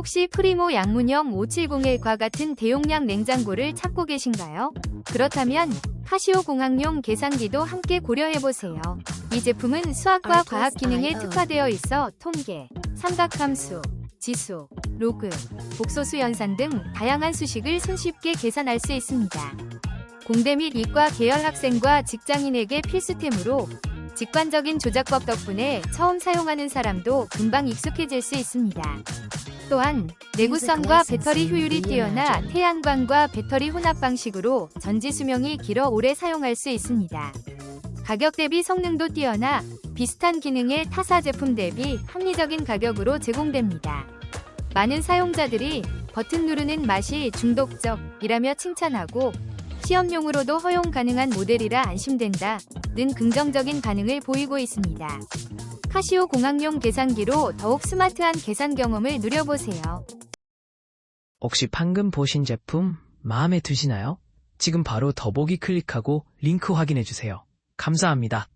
혹시 프리모 양문형 570L과 같은 대용량 냉장고를 찾고 계신가요? 그렇다면 카시오 공학용 계산기도 함께 고려해보세요. 이 제품은 수학과 과학 기능에 특화되어 있어 통계, 삼각함수, 지수, 로그, 복소수 연산 등 다양한 수식을 손쉽게 계산할 수 있습니다. 공대 및 이과 계열 학생과 직장인에게 필수템으로 직관적인 조작법 덕분에 처음 사용하는 사람도 금방 익숙해질 수 있습니다. 또한 내구성과 배터리 효율이 뛰어나 태양광과 배터리 혼합 방식으로 전지 수명이 길어 오래 사용할 수 있습니다. 가격 대비 성능도 뛰어나 비슷한 기능의 타사 제품 대비 합리적인 가격으로 제공됩니다. 많은 사용자들이 버튼 누르는 맛이 중독적이라며 칭찬하고 시험용으로도 허용 가능한 모델이라 안심된다. 는 긍정적인 반응을 보이고 있습니다. 카시오 공학용 계산기로 더욱 스마트한 계산 경험을 누려보세요. 혹시 방금 보신 제품 마음에 드시나요? 지금 바로 더보기 클릭하고 링크 확인해주세요. 감사합니다.